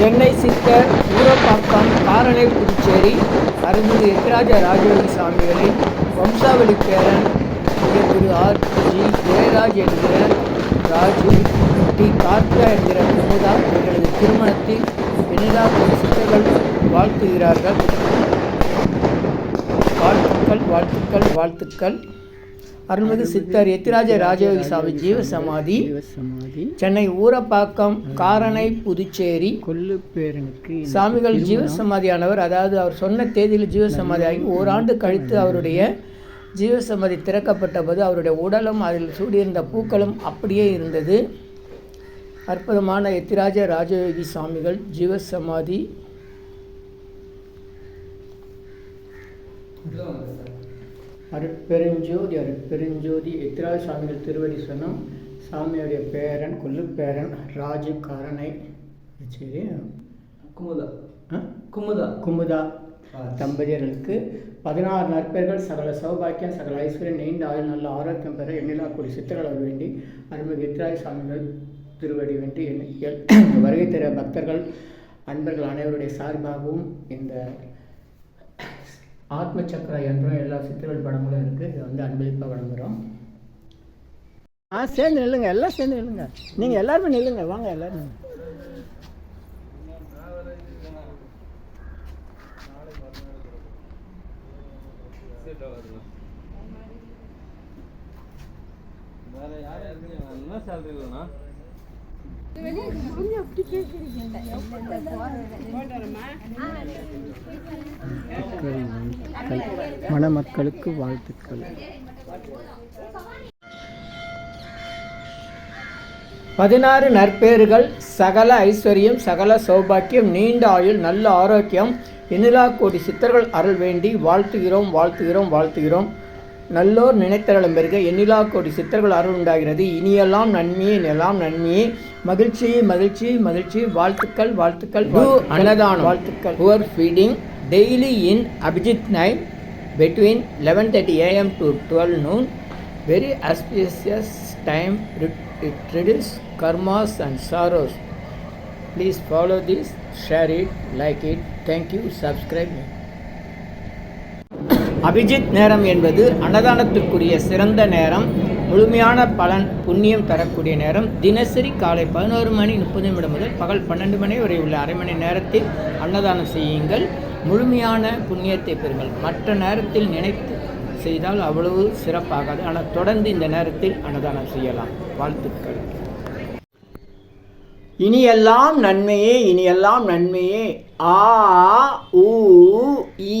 சென்னை சித்தர் ஊரப்பாக்கம் காரனை புதுச்சேரி அருள்மிகு எத்ராஜ ராஜயோகி சாமிகளின் வம்சாவளி பேரன் திரு ஆர் ஜி ஜெயராஜ் என்கிற ராஜு டி கார்த்திகா என்கிற பிரமுதா எங்களது திருமணத்தில் வெண்ணிலா சித்தர்கள் வாழ்த்துகிறார்கள். வாழ்த்துக்கள் வாழ்த்துக்கள் வாழ்த்துக்கள். அருள்மிகு சித்தர் எத்திராஜ ராஜயோகி சாமி ஜீவ சமாதி சமாதி சென்னை ஊரப்பாக்கம் காரணை புதுச்சேரி. கொல்லு பேரனுக்கு சாமிகள் ஜீவ சமாதியானவர் அதாவது அவர் சொன்ன தேதியில் ஜீவ சமாதி ஆகி ஓராண்டு கழித்து அவருடைய ஜீவ சமாதி திறக்கப்பட்ட போது அவருடைய உடலும் அதில் சூடியிருந்த பூக்களும் அப்படியே இருந்தது. அற்புதமான எத்திராஜ ராஜயோகி சாமிகள் ஜீவ அருட்பெருஞ்சோதி அருட்பெருஞ்சோதி எத்திராஜ சாமிகள் திருவடி சொன்னோம் சாமியுடைய பேரன் கொல்லு பேரன் ராஜீவ் காரனை சரி குமுதா? குமுதா. குமுதா தம்பதியர்களுக்கு பதினாறு நற்பெயர்கள் சகல சௌபாக்கியம் சகல ஐஸ்வர்யம் நீண்ட ஆயுள் நல்ல ஆரோக்கியம் பெற எண்ணிலா கூடி சித்திரங்கள் வேண்டி அருள்மிகு எத்திராஜ் சாமிகள் திருவடி வேண்டி வருகை தர பக்தர்கள் அன்பர்கள் அனைவருடைய சார்பாகவும் இந்த ஆத்ம சக்கர யந்திரம் எல்லா சித்திரங்கள் படங்களும் இருக்குது இதை வந்து அன்பளிப்பாக வழங்குகிறோம் ஆ சேர்ந்து நில்லுங்க. எல்லாம் சேர்ந்து நில்லுங்க. நீங்கள் எல்லாருமே நில்லுங்க. வாங்க எல்லாரும். வேற யாரும் இருக்கீங்க? என்ன சேலரி இல்லைண்ணா மணமக்களுக்கு வாழ்த்துக்கள். பதினாறு நற்பேறுகள் சகல ஐஸ்வர்யம் சகல சௌபாக்கியம் நீண்ட ஆயுள் நல்ல ஆரோக்கியம் இனிலா கோடி சித்தர்கள் அருள் வேண்டி வாழ்த்துகிறோம் வாழ்த்துகிறோம் வாழ்த்துகிறோம். நல்லோர் நினைத்தரலும் பெருக எண்ணிலா கோடி சித்தர்கள் அருள் உண்டாகிறது இனியெல்லாம் நன்மையே எல்லாம் நன்மையே மகிழ்ச்சி மகிழ்ச்சி மகிழ்ச்சி வாழ்த்துக்கள் வாழ்த்துக்கள் அன்னதானம் வாழ்த்துக்கள் poor feeding daily in Abhijit night between 11:30 a.m. to 12 noon. Very auspicious time. It reduces karmas and sorrows. Please follow this, share it, like it. Thank you. Subscribe. Abhijit நேரம் என்பது அன்னதானத்திற்குரிய சிறந்த நேரம். முழுமையான பலன் புண்ணியம் தரக்கூடிய நேரம். தினசரி காலை பதினோரு மணி முப்பது நிமிடம் முதல் பகல் பன்னெண்டு மணி வரை உள்ள அரை மணி நேரத்தில் அன்னதானம் செய்யுங்கள். முழுமையான புண்ணியத்தை பெறுங்கள். மற்ற நேரத்தில் நினைத்து செய்தால் அவ்வளவு சிறப்பாகாது. ஆனால் தொடர்ந்து இந்த நேரத்தில் அன்னதானம் செய்யலாம். வாழ்த்துக்கள். இனியெல்லாம் நன்மையே இனியெல்லாம் நன்மையே. ஆ ஊ ஈ